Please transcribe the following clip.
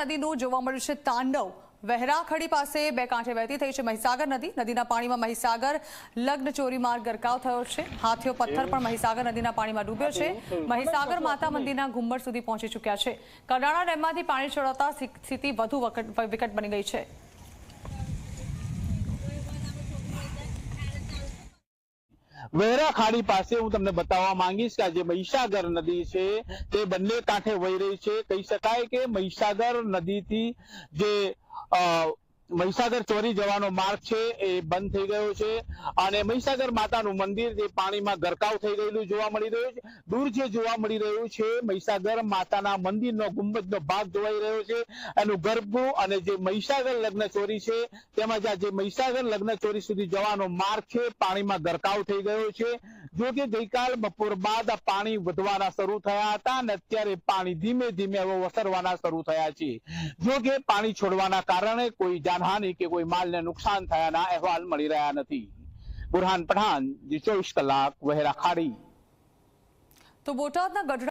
નદીનું જોવા મળ્યું છે તાંડવ. વહેરાખડી પાસે બે કાંઠે વહેતી થઈ છે મહીસાગર નદી. નદીના પાણીમાં મહીસાગર લગ્ન ચોરી માર્ગ ગરકાવ થયો છે. હાથીઓ પથ્થર પણ મહીસાગર નદીના પાણીમાં ડૂબ્યો છે. મહીસાગર માતા મંદિરના ઘુમ્મટ સુધી પહોંચી ચૂક્યા છે. કડાણા ડેમમાંથી પાણી છોડાતા સ્થિતિ વધુ વિકટ બની ગઈ છે. વહેરા ખાડી પાસે હું તમને બતાવવા માંગીશ કે આ જે મહીસાગર નદી છે તે બંને કાંઠે વહી રહી છે. કહી શકાય કે મહીસાગર નદીથી જે અ, મહીસાગર ચોરી જવાનો માર્ગ છે, એ બંધ થઈ ગયો છે. અને મહીસાગર માતાનું મંદિર જે પાણીમાં ગરકાવ થઈ ગયેલું જોવા મળી રહ્યું છે, દૂર જે જોવા મળી રહ્યું છે, મહીસાગર માતાના મંદિરનો ગુંબજનો ભાગ જોવાઈ રહ્યો છે. એનું ગર્ભ અને જે મહીસાગર લગ્ન ચોરી છે, તેમજ આ જે મહીસાગર લગ્ન ચોરી સુધી જવાનો માર્ગ છે, પાણીમાં ગરકાવ થઈ ગયો છે. જો કે ગઈકાલ બપોર બાદ આ પાણી વધવાના શરૂ થયા હતા અને અત્યારે પાણી ધીમે ધીમે હવે વસરવાના શરૂ થયા છે. જો કે પાણી છોડવાના કારણે કોઈ જાનહાનિ કે કોઈ માલને નુકસાન થયાના અહેવાલ મળી રહ્યા નથી. બુરહાન પઠાણ ચોવીસ કલાક, વહેરા ખાડી. તો બોટાદના ગઢડા